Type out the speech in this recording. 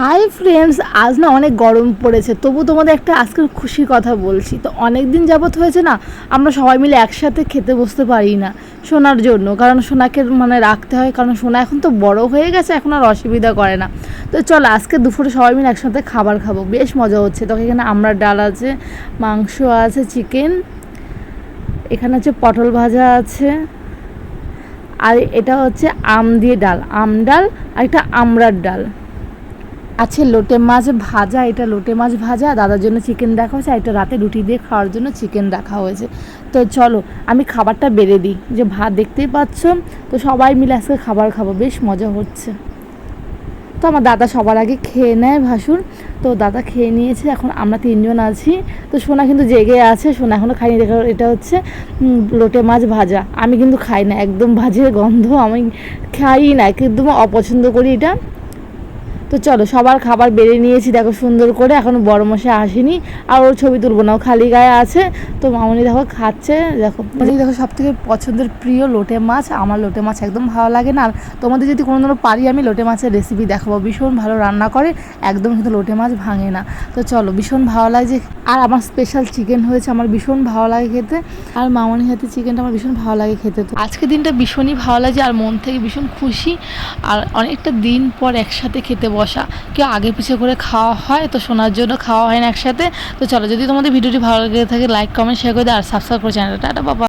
Hi friends আজ না অনেক গরম পড়েছে, তবু তোমাদের একটা আজকের খুশির কথা বলছি। তো অনেক দিন যাবত হয়েছে না, আমরা সবাই মিলে একসাথে খেতে বসতে পারি না সোনার জন্য, কারণ সোনাকে মানে রাখতে হয়, কারণ সোনা এখন তো বড় হয়ে গেছে, এখন আর অসুবিধা করে না। তো চলো, আজকে দুপুরে সবাই মিলে একসাথে খাবার খাব, বেশ মজা হচ্ছে। তো এখানে আমরা ডাল আছে, মাংস আছে চিকেন এখানে হচ্ছে পটল ভাজা আছে, আর এটা হচ্ছে আম দিয়ে ডাল, আম ডাল আর একটা আমড়ার ডাল। আছে লোটে মাছ ভাজা, এটা লোটে মাছ ভাজা, দাদার জন্য চিকেন রাখা হয়েছে এটা রাতে রুটি দিয়ে খাওয়ার জন্য চিকেন রাখা হয়েছে। তো চলো, আমি খাবারটা বেড়ে দিই, যে ভাত দেখতেই পাচ্ছ, তো সবাই মিলে আজকে খাবার খাব, বেশ মজা হচ্ছে। তো আমার দাদা সবার আগে খেয়ে নেয় ভাসুর, তো দাদা খেয়ে নিয়েছে, এখন আমরা তিনজন আছি। তো সোনা কিন্তু জেগে আছে, সোনা এখনও খাইনি দেখা এটা হচ্ছে লোটে মাছ ভাজা। আমি কিন্তু খাই না, একদম ভাজের গন্ধ, আমি খাই না একদম অপছন্দ করি এটা। তো চলো, সবার খাবার বেড়ে নিয়েছি, দেখো সুন্দর করে, এখনও বড় মশাই আসেনি, আর ওর ছবি তুলবো না, ও খালি গায়ে আছে, তো মামনি দেখো খাচ্ছে, দেখো। দেখো সব থেকে পছন্দের প্রিয় লোটে মাছ, আমার লোটে মাছ একদম ভালো লাগে না, আর তোমাদের যদি কোনো দিনও পারি আমি লোটে মাছের রেসিপি দেখাবো, ভীষণ ভালো রান্না করে, একদম কিন্তু লোটে মাছ ভাঙে না। তো চলো, ভীষণ ভালো লাগছে আর আমার স্পেশাল চিকেন হয়েছে, আমার ভীষণ ভালো লাগে খেতে, আর মামনির হাতে চিকেনটা আমার ভীষণ ভালো লাগে খেতে তো। আজকে দিনটা ভীষণই ভালো লাগছে, আর মন থেকে ভীষণ খুশি, আর অনেকটা দিন পর একসাথে খেতে বসা কেউ আগে পিছিয়ে করে খাওয়া হয়, তো শোনার জন্য খাওয়া হয় না একসাথে। তো চলো, যদি তোমাদের ভিডিওটি ভালো লেগে থাকে লাইক কমেন্ট শেয়ার করে দেয় আর সাবস্ক্রাইব করে চ্যানেলটা। টাটা বাবা